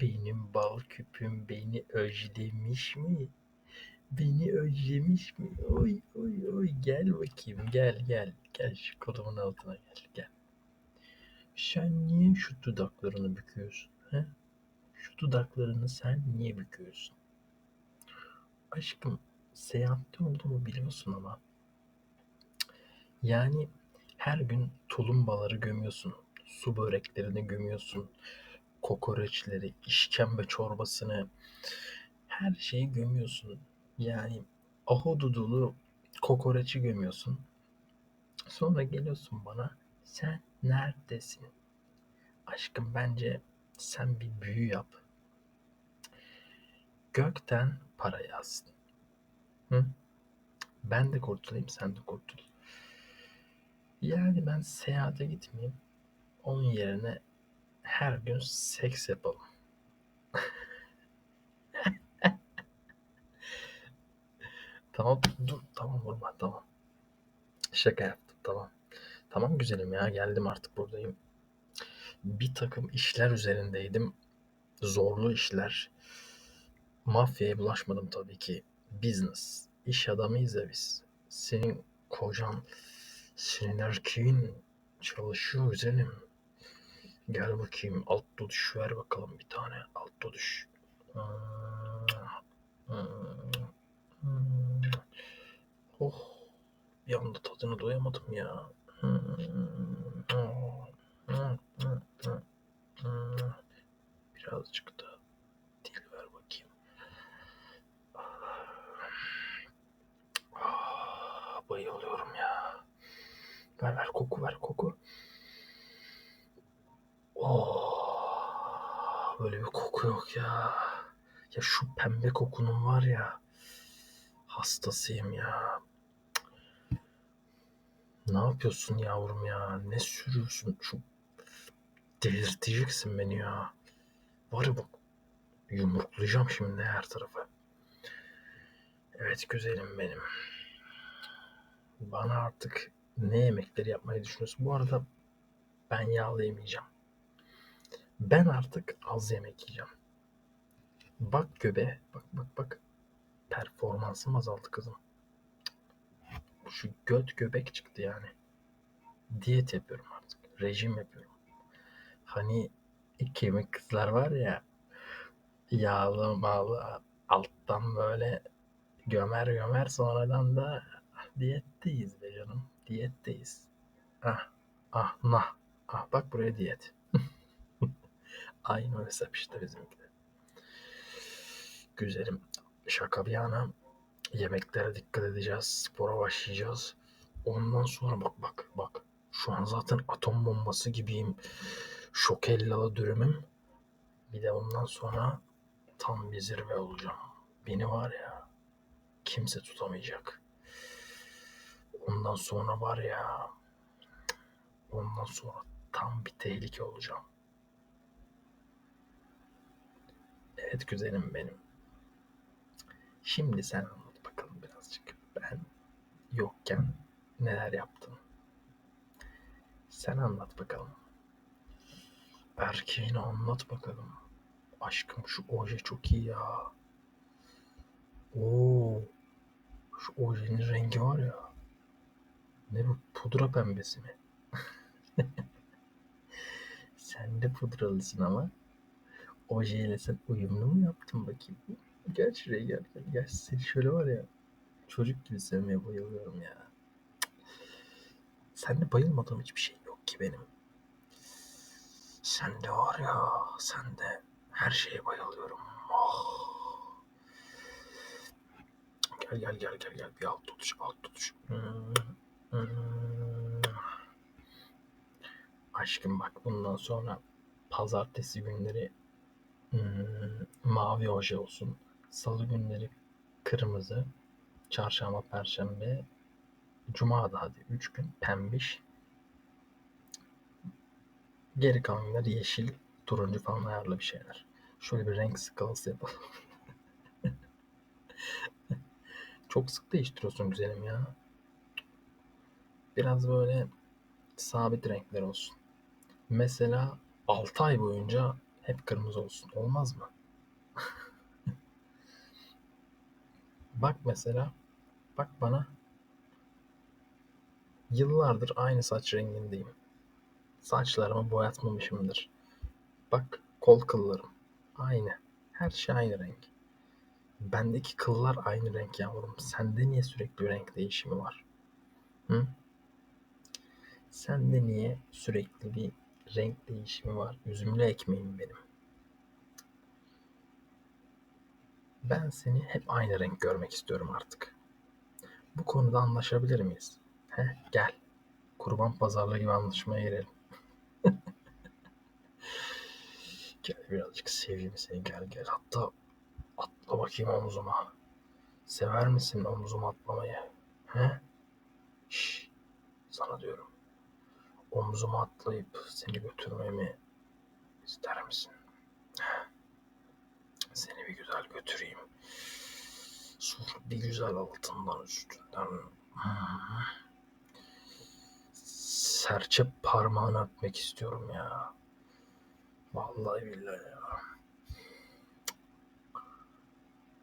Benim bal küpüm beni özlemiş mi? Beni özlemiş mi? Oy oy oy gel bakayım gel gel. Gel şu kolumun altına gel gel. Sen niye şu dudaklarını büküyorsun? He? Şu dudaklarını sen niye büküyorsun? Aşkım seyahatte olduğumu biliyorsun ama. Yani her gün tulumbaları gömüyorsun. Su böreklerini gömüyorsun. Kokoreçleri, işkembe çorbasını. Her şeyi gömüyorsun. Yani ahududulu kokoreçi gömüyorsun. Sonra geliyorsun bana sen neredesin? Aşkım bence sen bir büyü yap. Gökten para yazsın. Hı? Ben de kurtulayım sen de kurtul. Yani ben seyahate gitmeyeyim. Onun yerine her gün seks yapalım. tamam dur tamam vurma tamam. Şaka yaptım tamam. Tamam güzelim ya geldim artık buradayım. Bir takım işler üzerindeydim. Zorlu işler. Mafyaya bulaşmadım tabii ki. Business. İş adamıyız ya biz. Senin kocan, senin erkeğin çalışıyor güzelim. Gel bakayım alt duş ver bakalım bir tane alt duş. Oh bir anda tadını doyamadım ya. Birazcık da dil ver bakayım. Ah, bayılıyorum ya. Ver ver koku ver koku. Oh, böyle bir koku yok ya. Ya şu pembe kokunun var ya. Hastasıyım ya. Ne yapıyorsun yavrum ya? Ne sürüyorsun? Şu delirteceksin beni ya. Var ya bak yumruklayacağım şimdi her tarafa. Evet güzelim benim. Bana artık ne yemekleri yapmayı düşünüyorsun? Bu arada ben yağlı yemeyeceğim. Ben artık az yemek yiyeceğim. Bak göbe, bak bak bak. Performansım azaldı kızım. Şu göt göbek çıktı yani. Diyet yapıyorum artık. Rejim yapıyorum. Hani kemik kızlar var ya yağlı mağlı alttan böyle gömer gömer sonradan da diyetteyiz be canım. Diyetteyiz. Ah ah nah. Ah bak buraya diyet. Aynı o hesap işte bizimki de. Güzelim. Şaka bir yana yemeklere dikkat edeceğiz. Spora başlayacağız. Ondan sonra bak bak bak. Şu an zaten atom bombası gibiyim. Şokellalı dürümüm. Bir de ondan sonra tam bir zirve olacağım. Beni var ya kimse tutamayacak. Ondan sonra var ya ondan sonra tam bir tehlike olacağım. Evet güzelim benim. Şimdi sen anlat bakalım birazcık. Ben yokken neler yaptın? Sen anlat bakalım. Erkeğini anlat bakalım. Aşkım şu oje çok iyi ya. Oo. Şu ojenin rengi var ya. Ne bu pudra pembesi mi? sen de pudralısın ama. Ojeyle sen uyumlu mu yaptın bakayım? Gel şuraya gel gel. Gel seni şöyle var ya. Çocuk gibi sevmeye bayılıyorum ya. Sende bayılmadığım hiçbir şey yok ki benim. Sende var ya. Sende her şeye bayılıyorum. Oh. Gel gel gel gel gel. Bir alt tutuş alt tutuş. Aşkım bak bundan sonra pazartesi günleri mavi oje olsun. Salı günleri kırmızı. Çarşamba, perşembe, cuma da hadi 3 gün pembiş. Geri kalan günler yeşil, turuncu falan ayarlı bir şeyler. Şöyle bir renk skalası yapalım. Çok sık değiştiriyorsun güzelim ya. Biraz böyle sabit renkler olsun. Mesela 6 ay boyunca hep kırmızı olsun. Olmaz mı? bak mesela bak bana yıllardır aynı saç rengindeyim. Saçlarımı boyatmamışımdır. Bak kol kıllarım aynı. Her şey aynı renk. Bendeki kıllar aynı renk yavrum. Sende niye sürekli renk değişimi var? Hı? Sende niye sürekli bir renk değişimi var? Üzümlü ekmeğim benim. Ben seni hep aynı renk görmek istiyorum artık. Bu konuda anlaşabilir miyiz? He, gel. Kurban pazarlığı gibi anlaşmaya girelim. gel birazcık seveyim seni gel gel. Hatta atla bakayım omzuma. Sever misin omzuma atlamayı? He? Şş, sana diyorum. Omzuma atlayıp seni götürmemi ister misin? Seni bir güzel götüreyim. Sonra bir güzel altından üstünden. Serçe parmağını öpmek istiyorum ya. Vallahi billahi ya.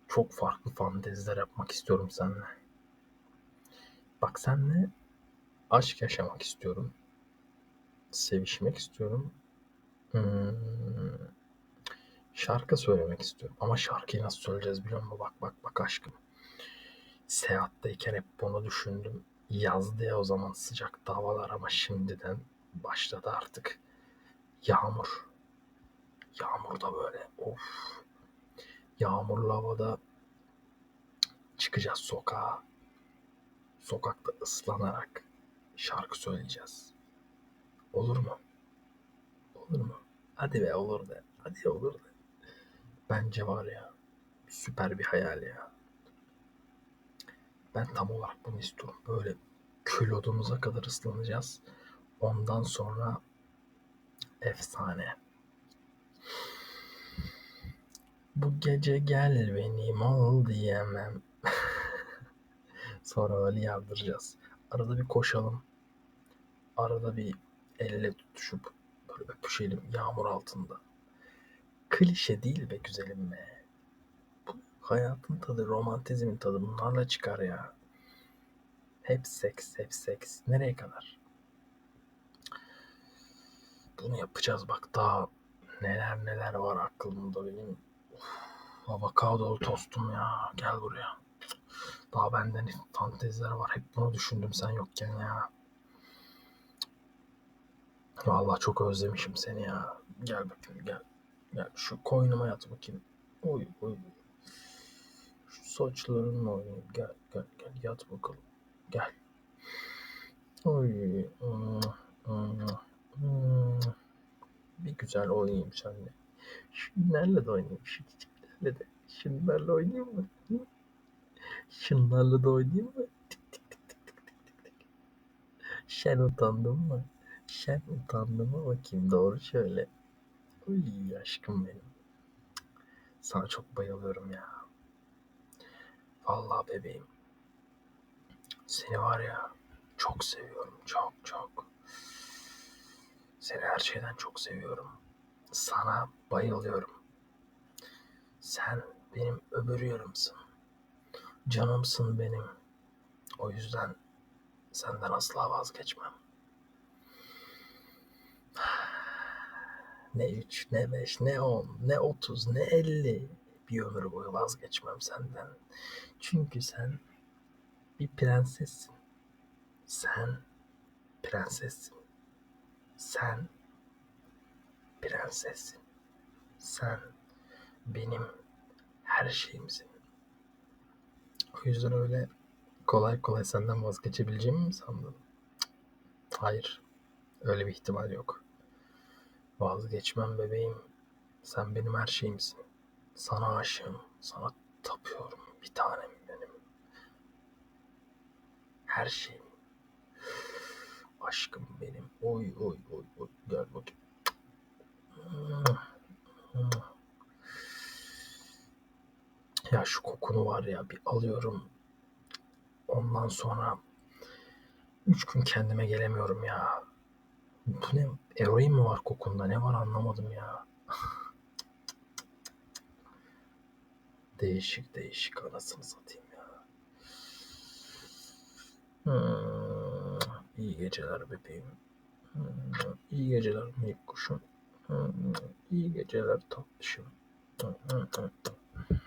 Çok farklı fanteziler yapmak istiyorum seninle. Bak seninle aşk yaşamak istiyorum. Sevişmek istiyorum. Hmm, şarkı söylemek istiyorum. Ama şarkıyı nasıl söyleyeceğiz biliyor musun? Bak bak bak aşkım. Seyahatteyken hep bunu düşündüm. Yazdı ya o zaman sıcak havalar ama şimdiden başladı artık. Yağmur. Yağmur da böyle of. Yağmurlu havada çıkacağız sokağa. Sokakta ıslanarak şarkı söyleyeceğiz. Olur mu? Olur mu? Hadi be olur de. Hadi olur de. Bence var ya süper bir hayal ya. Ben tam olarak bunu istiyorum. Böyle külodumuza kadar ıslanacağız. Ondan sonra efsane. Bu gece gel benim ol diyemem. sonra öyle yardıracağız. Arada bir koşalım. Arada bir elle tutuşup böyle öpüşelim yağmur altında. Klişe değil be güzelim be. Bu hayatın tadı, romantizmin tadı bunlarla çıkar ya. Hep seks, hep seks. Nereye kadar? Bunu yapacağız bak daha neler neler var aklımda benim. Uf, avokadolu tostum ya. Gel buraya. Daha benden fanteziler var. Hep bunu düşündüm sen yokken ya. Vallahi çok özlemişim seni ya. Gel bakayım gel. Gel şu koynuma yat bakayım. Uy uy. Şu saçlarınla oynayayım. Gel gel gel yat bakalım. Gel. Oy. Bir güzel oynayayım seninle. Şunlarla da oynayayım. Şu çiçeklerle de. Şunlarla oynayayım mı? Şunlarla da oynayayım mı? Tik. Sen utandın mı? Sen utandın mı bakayım doğru şöyle. Uy aşkım benim. Sana çok bayılıyorum ya. Vallahi bebeğim. Seni var ya çok seviyorum. Çok çok. Seni her şeyden çok seviyorum. Sana bayılıyorum. Sen benim öbür yarımsın. Canımsın benim. O yüzden senden asla vazgeçmem. Ne üç, ne beş, ne on, ne otuz, ne elli. Bir ömür boyu vazgeçmem senden. Çünkü sen bir prensessin. Sen prensessin. Sen prensessin. Sen benim her şeyimsin. O yüzden öyle kolay kolay senden vazgeçebileceğimi mi sandın? Hayır. Öyle bir ihtimal yok. Vazgeçmem bebeğim. Sen benim her şeyimsin. Sana aşığım. Sana tapıyorum. Bir tanem benim. Her şeyim. Aşkım benim. Oy oy oy oy. Gel bakayım. Ya şu kokunu var ya bir alıyorum. Ondan sonra üç gün kendime gelemiyorum ya. Bu ne? Eroin mi var kokunda? Ne var anlamadım ya. değişik değişik anasını satayım ya. Hmm, iyi geceler bebeğim. Hmm, iyi geceler minik kuşum. Hmm, geceler tatlışım. Hmm. hmm, hmm, hmm.